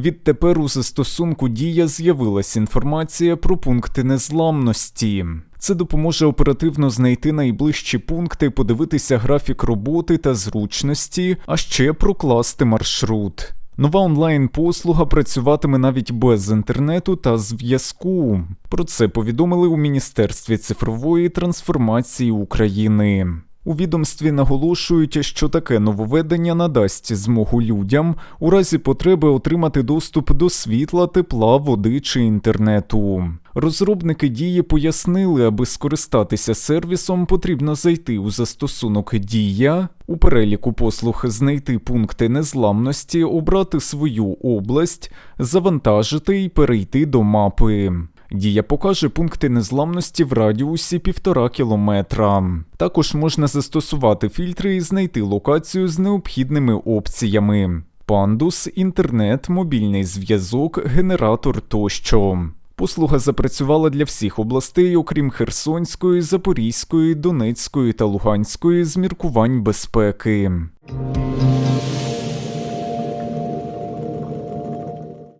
Відтепер у застосунку Дія з'явилась інформація про пункти незламності. Це допоможе оперативно знайти найближчі пункти, подивитися графік роботи та зручності, а ще прокласти маршрут. Нова онлайн-послуга працюватиме навіть без інтернету та зв'язку. Про це повідомили у Міністерстві цифрової трансформації України. У відомстві наголошують, що таке нововведення надасть змогу людям у разі потреби отримати доступ до світла, тепла, води чи інтернету. Розробники дії пояснили, аби скористатися сервісом, потрібно зайти у застосунок Дія, у переліку послуг знайти пункти незламності, обрати свою область, завантажити і перейти до мапи. Дія покаже пункти незламності в радіусі півтора кілометра. Також можна застосувати фільтри і знайти локацію з необхідними опціями: пандус, інтернет, мобільний зв'язок, генератор тощо. Послуга запрацювала для всіх областей, окрім Херсонської, Запорізької, Донецької та Луганської з міркувань безпеки.